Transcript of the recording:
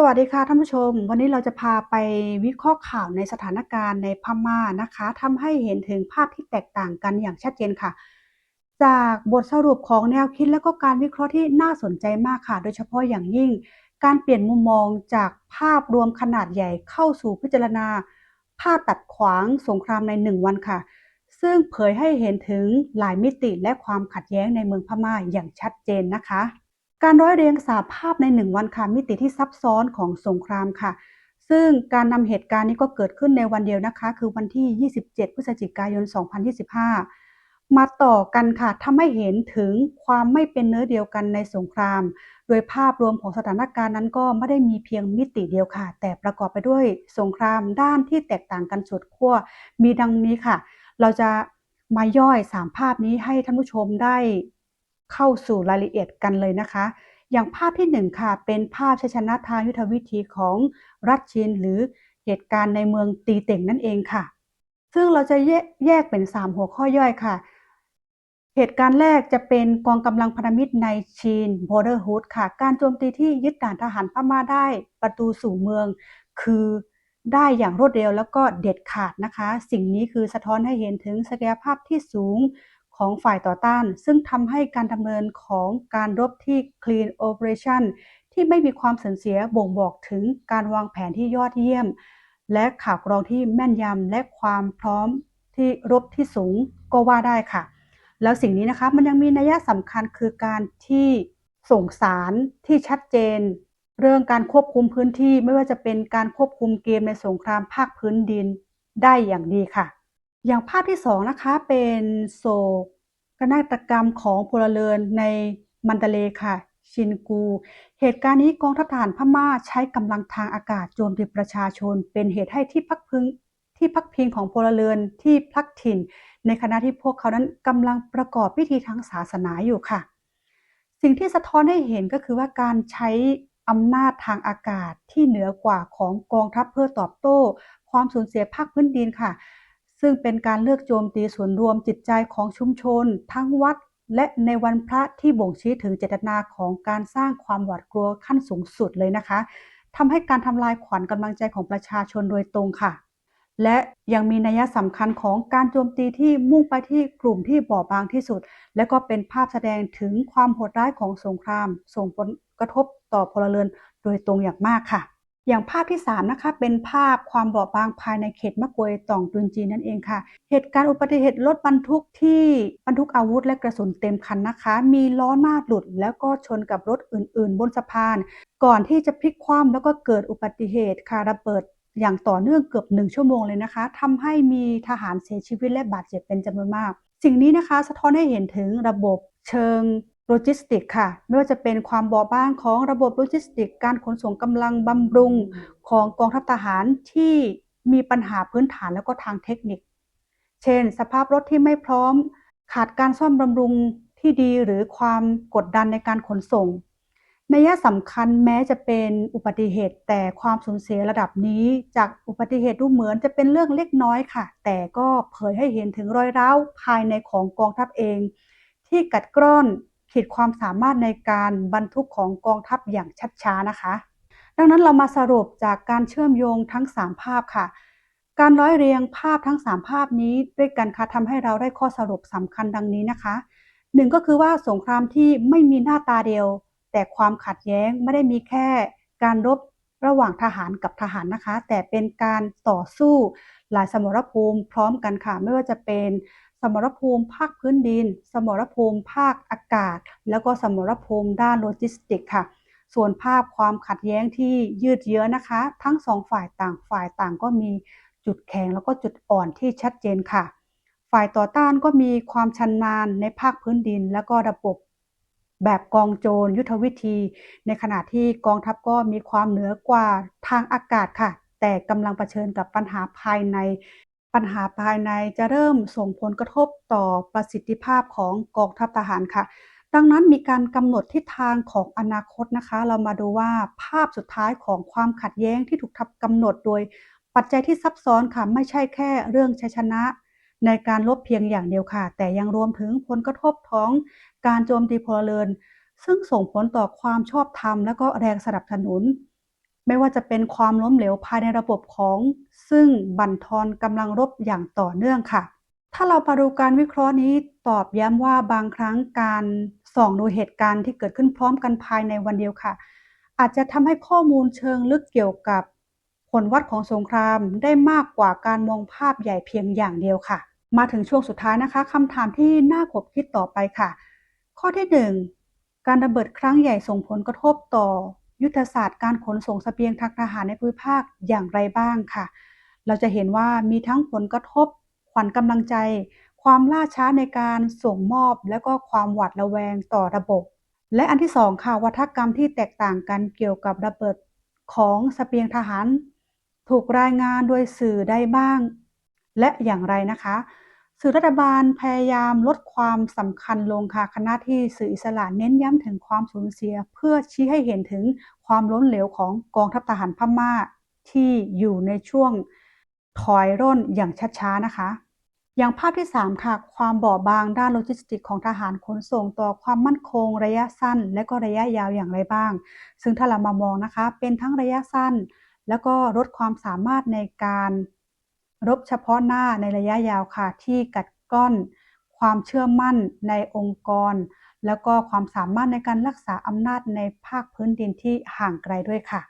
สวัสดีค่ะท่านผู้ชม วันนี้เราจะพาไปวิเคราะห์ข่าวในสถานการณ์ในพม่านะคะทำให้เห็นถึงภาพที่แตกต่างกันอย่างชัดเจนค่ะ จากบทสรุปของแนวคิดและก็การวิเคราะห์ที่น่าสนใจมากค่ะ โดยเฉพาะอย่างยิ่ง การเปลี่ยนมุมมองจากภาพรวมขนาดใหญ่เข้าสู่พิจารณา ภาพตัดขวางสงครามในหนึ่งวันค่ะ ซึ่งเผยให้เห็นถึงหลายมิติและความขัดแย้งในเมืองพม่าอย่างชัดเจนนะคะ การร้อยเรียงสาภาพในหนึ่งวันค่ะมิติที่ซับซ้อนของสงครามค่ะ ซึ่งการนำเหตุการณ์นี้ก็เกิดขึ้นในวันเดียวนะคะ คือวันที่ 27 พฤศจิกายน 2025 มาต่อกันค่ะทำให้เห็นถึงความไม่เป็นเนื้อเดียวกันในสงคราม โดยภาพรวมของสถานการณ์นั้นก็ไม่ได้มีเพียงมิติเดียวค่ะ แต่ประกอบไปด้วยสงครามด้านที่แตกต่างกันสุดขั้วมีดังนี้ค่ะ เราจะมาย่อยสามภาพนี้ให้ท่านผู้ชมได้ เข้าสู่รายละเอียดกันเลยนะคะ อย่างภาพที่หนึ่งค่ะ เป็นภาพชัยชนะทางยุทธวิธีของรัชชินหรือเหตุการณ์ในเมืองตีเต่งนั่นเองค่ะ ซึ่งเราจะแยกเป็น 3 หัวข้อย่อยค่ะ เหตุการณ์แรกจะเป็นกองกำลังพันธมิตรในชีนบอร์เดอร์ฮูดค่ะ การโจมตีที่ยึดด่านทหารพม่าได้ประตูสู่เมือง คือได้อย่างรวดเร็วแล้วก็เด็ดขาดนะคะ สิ่งนี้คือสะท้อนให้เห็นถึงศักยภาพที่สูง ของฝ่ายต่อต้าน ซึ่งทำให้การดำเนินของการรบที่ Clean Operation ที่ไม่มีความสูญเสียบ่งบอกถึงการวางแผนที่ยอดเยี่ยม และข่าวกรองที่แม่นยำและความพร้อมที่รบที่สูงก็ว่าได้ค่ะ แล้วสิ่งนี้นะคะมันยังมีนัยสำคัญคือการที่ส่งสารที่ชัดเจน เรื่องการควบคุมพื้นที่ไม่ว่าจะเป็นการควบคุมเกมในสงครามภาคพื้นดินได้อย่างดีค่ะ อย่างภาพที่สองนะคะเป็นโศกนาฏกรรมของพลเรือนในมันเดเลค่ะ ชินกู เหตุการณ์นี้กองทัพทหารพม่าใช้กำลังทางอากาศโจมตีประชาชน เป็นเหตุให้ที่พักพิงที่พักพิงของพลเรือนที่พลักถิ่น ในขณะที่พวกเขานั้นกำลังประกอบพิธีทางศาสนาอยู่ค่ะ สิ่งที่สะท้อนให้เห็นก็คือว่าการใช้อำนาจทางอากาศที่เหนือกว่าของกองทัพเพื่อตอบโต้ ความสูญเสียภาคพื้นดินค่ะ ซึ่งเป็นการเลือกโจมตีส่วนรวมจิตใจของชุมชน ทั้งวัด และในวันพระที่บ่งชี้ถึงเจตนาของการสร้างความหวาดกลัวขั้นสูงสุดเลยนะคะทำให้การทำลายขวัญกำลังใจของประชาชนโดยตรงค่ะ และยังมีนัยสำคัญของการโจมตีที่มุ่งไปที่กลุ่มที่บอบบางที่สุด และก็เป็นภาพแสดงถึงความโหดร้ายของสงคราม ส่งผลกระทบต่อพลเรือนโดยตรงอย่างมากค่ะ อย่างภาพที่ 3 นะคะ เป็นภาพความเบาบางภายในเขตมะกวยต่องตุนจีนนั่นเองค่ะ เหตุการณ์อุบัติเหตุรถบรรทุกที่บรรทุกอาวุธและกระสุนเต็มคันนะคะ มีล้อหน้าหลุด แล้วก็ชนกับรถอื่น ๆ บนสะพาน ก่อนที่จะพลิกคว่ำแล้วก็เกิดอุบัติเหตุค่ะระเบิดอย่างต่อเนื่องเกือบหนึ่งชั่วโมงเลยนะคะทำให้มีทหารเสียชีวิตและบาดเจ็บเป็นจำนวนมาก สิ่งนี้นะคะสะท้อนให้เห็นถึงระบบเชิง โลจิสติกค่ะ ไม่ว่าจะเป็นความบอบ้างของระบบโลจิสติก การขนส่งกำลังบำรุงของกองทัพทหารที่มีปัญหาพื้นฐานแล้วก็ทางเทคนิค เช่น สภาพรถที่ไม่พร้อม ขาดการซ่อมบำรุงที่ดีหรือความกดดันในการขนส่งนัยสำคัญแม้จะเป็นอุบัติเหตุแต่ความสูญเสียระดับนี้ จากอุบัติเหตุดูเหมือนจะเป็นเรื่องเล็กน้อยค่ะ แต่ก็เผยให้เห็นถึงรอยร้าวภายในของกองทัพเอง ที่กัดกร่อน ขีดความสามารถในการบรรทุกของกองทัพอย่างชัดช้านะคะ ดังนั้นเรามาสรุปจากการเชื่อมโยงทั้ง 3 ภาพค่ะ การร้อยเรียงภาพทั้ง 3 ภาพนี้ด้วยกันค่ะทำให้เราได้ข้อสรุปสำคัญดังนี้นะคะหนึ่งก็คือว่าสงครามที่ไม่มีหน้าตาเดียว แต่ความขัดแย้งไม่ได้มีแค่การรบระหว่างทหารกับทหารนะคะ แต่เป็นการต่อสู้หลายสมรภูมิพร้อมกันค่ะ ไม่ว่าจะเป็น สมรภูมิภาคพื้นดิน สมรภูมิภาคอากาศ แล้วก็สมรภูมิด้านโลจิสติกค่ะ ส่วนภาพความขัดแย้งที่ยืดเยื้อนะคะ ทั้งสองฝ่ายต่างฝ่ายต่างก็มีจุดแข็งแล้วก็จุดอ่อนที่ชัดเจนค่ะ ฝ่ายต่อต้านก็มีความชำนนาญในภาคพื้นดิน แล้วก็ระบบแบบกองโจรยุทธวิธี ในขณะที่กองทัพก็มีความเหนือกว่าทางอากาศค่ะ แต่กำลังเผชิญกับปัญหาภายใน ปัญหาภายในจะเริ่มส่งผลกระทบต่อประสิทธิภาพของกองทัพทหารค่ะ ดังนั้นมีการกำหนดทิศทางของอนาคตนะคะ เรามาดูว่าภาพสุดท้ายของความขัดแย้งที่ถูกทับกำหนดโดย ปัจจัยที่ซับซ้อนค่ะไม่ใช่แค่เรื่องชัยชนะ ในการลบเพียงอย่างเดียวค่ะ แต่ยังรวมถึงผลกระทบของการโจมตีพลเรือนซึ่งส่งผลต่อความชอบธรรมและก็แรงสนับสนุน ไม่ว่าจะเป็นความล้มเหลวภายในระบบของ ซึ่งบั่นทอนกำลังรบอย่างต่อเนื่องค่ะ ถ้าเรามาดูการวิเคราะห์นี้ตอบย้ำว่าบางครั้งการส่องดูเหตุการณ์ที่เกิดขึ้นพร้อมกันภายในวันเดียวค่ะ อาจจะทำให้ข้อมูลเชิงลึกเกี่ยวกับผลวัดของสงครามได้มากกว่าการมองภาพใหญ่เพียงอย่างเดียวค่ะ มาถึงช่วงสุดท้ายนะคะคำถามที่น่าขบคิดต่อไปค่ะ ข้อที่หนึ่งการระเบิดครั้งใหญ่ส่งผลกระทบต่อ ยุทธศาสตร์การขนส่งสเสบียงทางทหารในภูมิภาคอย่างไรบ้างค่ะ เราจะเห็นว่ามีทั้งผลกระทบ ขวัญกำลังใจ ความล่าช้าในการส่งมอบ และก็ความหวาดระแวงต่อระบบ และอันที่สองค่ะวัฒกรรมที่แตกต่างกันเกี่ยวกับระเบิดของสเสบียงทหาร ถูกรายงานโดยสื่อได้บ้าง และอย่างไรนะคะ สื่อรัฐบาลพยายามลดความสำคัญลงค่ะคณะที่สื่ออิสระเน้นย้ำถึงความสูญเสีย เพื่อชี้ให้เห็นถึงความล้มเหลวของกองทัพทหารพม่าที่อยู่ในช่วงถอยร่นอย่างช้าๆนะคะ อย่างภาพที่ 3 ค่ะ ความบอบบางด้านโลจิสติกของทหารขนส่งต่อความมั่นคงระยะสั้น และก็ระยะยาวอย่างไรบ้าง ซึ่งถ้าเรามามองนะคะ เป็นทั้งระยะสั้น แล้วก็ลดความสามารถในการ รบเฉพาะหน้าในระยะยาวค่ะ ที่กัดก้อนความเชื่อมั่นในองค์กร แล้วก็ความสามารถในการรักษาอำนาจในภาคพื้นดินที่ห่างไกลด้วยค่ะ